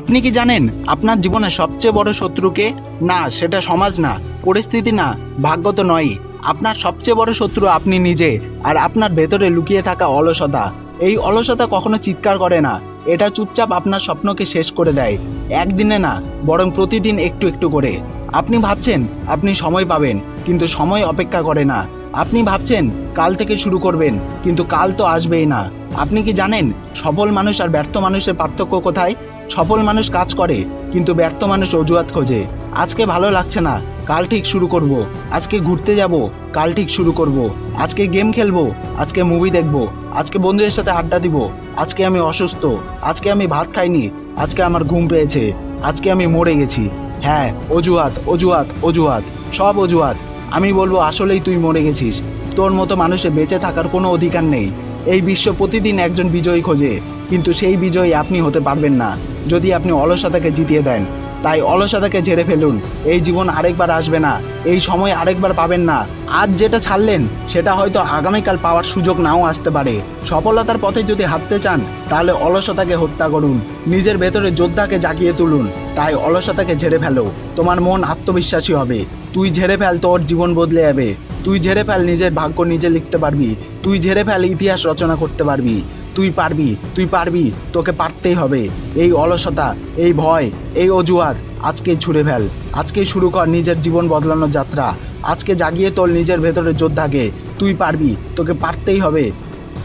আপনি কি জানেন, আপনার জীবনের সবচেয়ে বড় শত্রুকে? না, সেটা সমাজ না, পরিস্থিতি না, ভাগ্য তো নয়ই। আপনার সবচেয়ে বড় শত্রু আপনি নিজে, আর আপনার ভেতরে লুকিয়ে থাকা অলসতা। এই অলসতা কখনো চিৎকার করে না, এটা চুপচাপ আপনার স্বপ্নকে শেষ করে দেয়। একদিনে না, বরং প্রতিদিন একটু একটু করে। আপনি ভাবছেন, আপনি সময় পাবেন, কিন্তু সময় অপেক্ষা করে না। আপনি ভাবছেন কাল থেকে শুরু করবেন, কিন্তু কাল তো আসবেই না। আপনি কি জানেন, সফল মানুষ আর ব্যর্থ মানুষের পার্থক্য কোথায়? সফল মানুষ কাজ করে, কিন্তু ব্যর্থ মানুষ অজুহাত খোঁজে। আজকে ভালো লাগছে না, কাল ঠিক শুরু করব। আজকে ঘুরতে যাব, কাল ঠিক শুরু করব। আজকে গেম খেলব, আজকে মুভি দেখব। আজকে বন্ধুদের সাথে আড্ডা দিব। আজকে আমি অসুস্থ, আজকে আমি ভাত খাইনি, আজকে আমার ঘুম পেয়েছে, আজকে আমি মরে গেছি। হ্যাঁ অজুহাত অজুহাত অজুহাত, সব অজুহাত। আমি বলব, আসলেই তুই মরে গেছিস। তোর মতো মানুষে বেঁচে থাকার কোনো অধিকার নেই। এই বিশ্ব প্রতিদিন একজন বিজয়ী খোঁজে, কিন্তু সেই বিজয়ী আপনি হতে পারবেন না। যদি আপনি অলসতাকে জিতিয়ে দেন তাই অলসতাকে ঝেড়ে ফেলুন। এই জীবন আরেকবার আসবে না, এই সময় আরেকবার পাবেন না। আজ যেটা ছাড়লেন, সেটা হয়তো আগামীকাল পাওয়ার সুযোগ নাও আসতে পারে। সফলতার পথে যদি হাঁটতে চান, তাহলে অলসতাকে হত্যা করুন। নিজের ভেতরে যোদ্ধাকে জাগিয়ে তুলুন। তাই অলসতাকে ঝেড়ে ফেলো। তোমার মন আত্মবিশ্বাসী হবে। তুই ঝেড়ে ফেল, তোর জীবন বদলে যাবে। তুই ঝেড়ে ফেল, নিজের ভাগ্য নিজে লিখতে পারবি। তুই ঝেড়ে ফেল, ইতিহাস রচনা করতে পারবি। তুই পারবি তুই পারবি, তোকে পারতেই হবে। এই অলসতা, এই ভয়, এই অজুহাত আজকে ছুড়ে ফেল। আজকে শুরু কর নিজের জীবন বদলানোর যাত্রা। আজকে জাগিয়ে তোর নিজের ভেতরের যোদ্ধাকে। তুই পারবি, তোকে পারতেই হবে।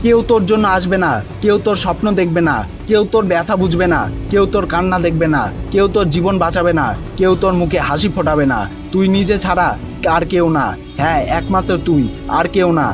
কেউ তোর জন্য আসবে না, কেউ তোর স্বপ্ন দেখবে না, কেউ তোর ব্যথা বুঝবে না, কেউ তোর কান্না দেখবে না, কেউ তোর জীবন বাঁচাবে না, কেউ তোর মুখে হাসি ফোটাবে না। তুই নিজে ছাড়া আর কেউ না। হ্যাঁ একমাত্র তুই, আর কেউ না।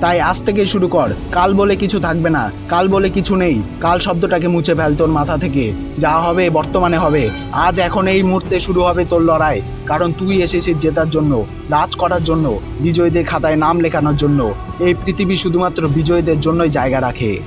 তাই আজ থেকে শুরু কর। কাল বলে কিছু থাকবে না। কাল বলে কিছু নেই। কাল শব্দটাকে মুছে ফেল তোর মাথা থেকে। যা হবে বর্তমানে হবে। আজ এখন এই মুহূর্তে শুরু হবে তোর লড়াই। কারণ তুই এসেছিস জেতার জন্য, রাজ করার জন্য, বিজয়ীদের খাতায় নাম লেখানোর জন্য। এই পৃথিবী শুধুমাত্র বিজয়ীদের জন্যই জায়গা রাখে।